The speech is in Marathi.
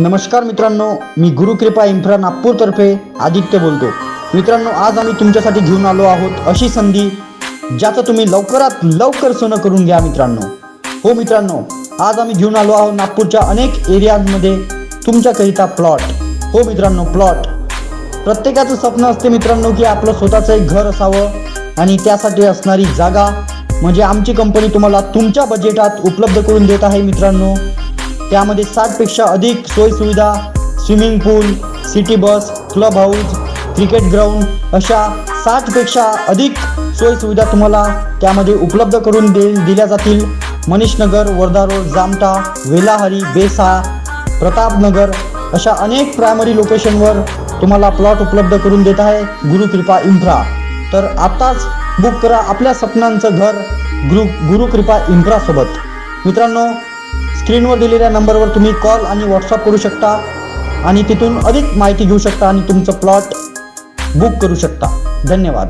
नमस्कार मित्रांनो मी गुरुकृपा इन्फ्रा नागपूरतर्फे आदित्य बोलतो. मित्रांनो आज आम्ही तुमच्यासाठी घेऊन आलो आहोत अशी संधी ज्याचं तुम्ही लवकरात लवकर सोनं करून घ्या मित्रांनो. हो मित्रांनो आज आम्ही घेऊन आलो आहोत नागपूरच्या अनेक एरियाजमध्ये तुमच्याकरिता प्लॉट. हो मित्रांनो प्लॉट. प्रत्येकाचं स्वप्न असते मित्रांनो की आपलं स्वतःचं एक घर असावं आणि त्यासाठी असणारी जागा म्हणजे आमची कंपनी तुम्हाला तुमच्या बजेटात उपलब्ध करून देत आहे मित्रांनो. त्यामध्ये साठपेक्षा अधिक सोयीसुविधा swimming pool city bus club house cricket ground अशा साठपेक्षा अधिक सोयीसुविधा तुम्हाला त्यामध्ये उपलब्ध करून दे दिल्या जातील. मनीषनगर वर्धा रोड जामटा वेलाहरी बेसा प्रतापनगर अशा अनेक प्रायमरी लोकेशनवर तुम्हाला प्लॉट उपलब्ध करून देत आहे गुरुकृपा इन्फ्रा. तर आत्ताच बुक करा आपल्या स्वप्नांचं घर गुरु गुरुकृपा इन्फ्रासोबत. मित्रांनो स्क्रीनवर दिलेल्या नंबरवर तुम्ही कॉल आणि व्हॉट्सअप करू शकता आणि तिथून अधिक माहिती घेऊ शकता आणि तुमचं प्लॉट बुक करू शकता. धन्यवाद.